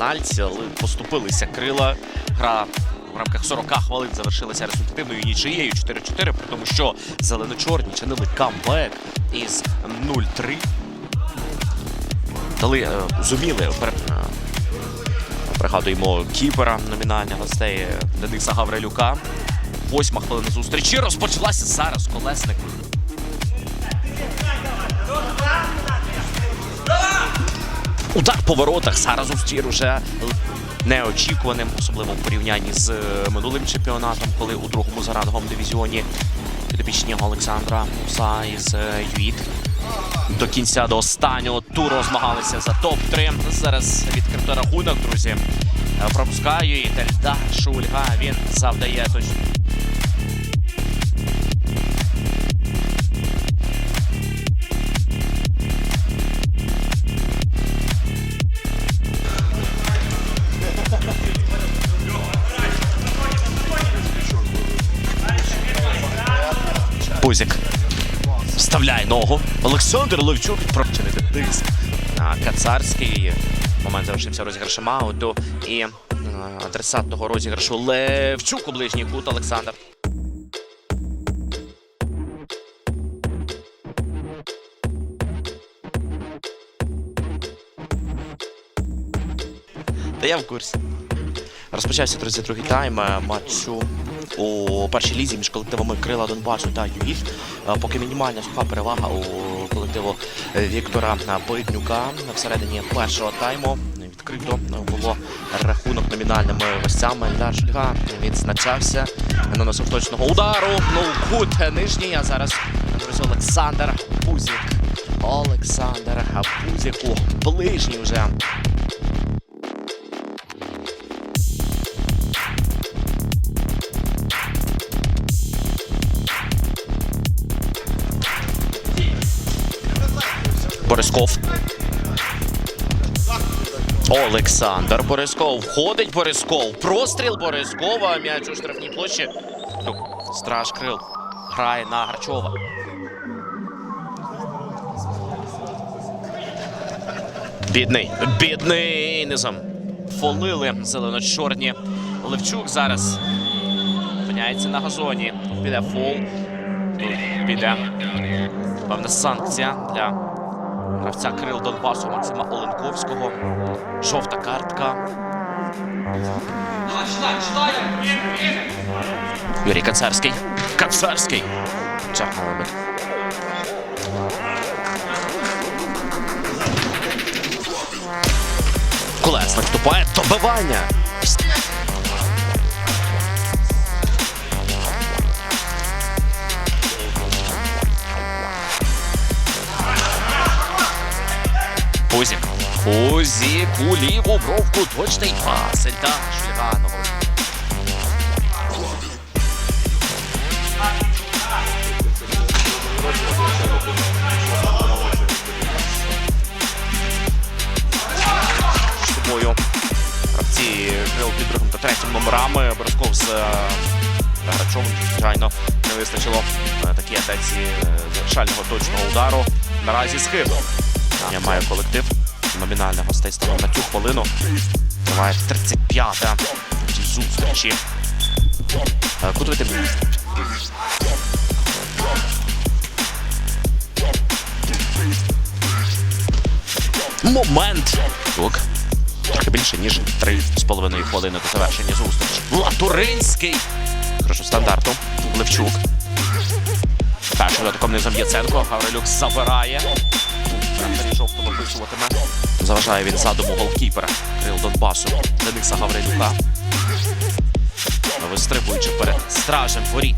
пенальті, але поступилися крила. Гра в рамках 40 хвилин завершилася результативною нічиєю 4-4, при тому, що зелено-чорні чинили камбек із 0-3. Дали, е, зуміли е, Пригадуємо кіпера номінальних гостей е, Дениса Гаврилюка. Восьма хвилина зустрічі розпочалася зараз колесник. Удар по воротах зараз устір уже неочікуваним, особливо в порівнянні з е, минулим чемпіонатом, коли у другому заранговому дивізіоні підопічного Олександра Муса із е, до кінця до останнього туру змагалися за топ-3. Зараз відкрито рахунок, друзі. Пропускаю і Тельдар Шульга. Він завдає точно. Пузик. Вставляє ногу. Олександр Левчук прочинити тиск. А, Кацарський. Момент завершився розіграшем ауту. І е, адресат того розіграшу Левчук у ближній кут Олександр. Та я в курсі. Розпочався 32-й тайм е, матчу у першій лізі між колективами Крила Донбасу та ЮІФ. Е, Поки мінімальна суха перевага у колективу Віктора Биднюка всередині першого тайму. Відкрито було рахунок номінальними гостями. Шульга відзначався, наносив точного удару. Ну, кут нижній. А зараз Олександр Пузік. Олександр Пузіку. Ближній вже. Борисков. Олександр Борисков. Входить Борисков. Простріл Борискова. М'яч у штрафній площі. Ну, Страж Крил грає на Гарчова. Бідний. Бідний низом. Фолили зелено-чорні. Левчук зараз опиняється на газоні. Піде фол. Піде певна санкція для гравця Крил Донбасу Максима Оленковського. Жовта картка. Юрій Кацарський. Кацарський. Чахнули. Колесник вступає. Добивання. Пузік. Пузік у ліву бровку. Точний пас. Ельдар Шульганов. З гравці під другим та третім номерами. Борисков з е, Грачовим, звичайно, не вистачило е, такій атаці е, завершального точного удару. Наразі схиб. Я маю колектив. Номінальних гостей станом на цю хвилину. Триває 35-та цій зустрічі. Е, Куди ти мені? Момент. Тук. Трохи більше, ніж 3,5 хвилини до завершення зустрічі. Латуринський. Хорошо, стандарту. Левчук. Першим дотиком низом Яценко. Гаврилюк забирає. Рефері жовто виписуватиме. Заважає він задуму голкіпера Крил Донбасу Дениса Гаврилюка. Вистрибуючи перед стражем воріт.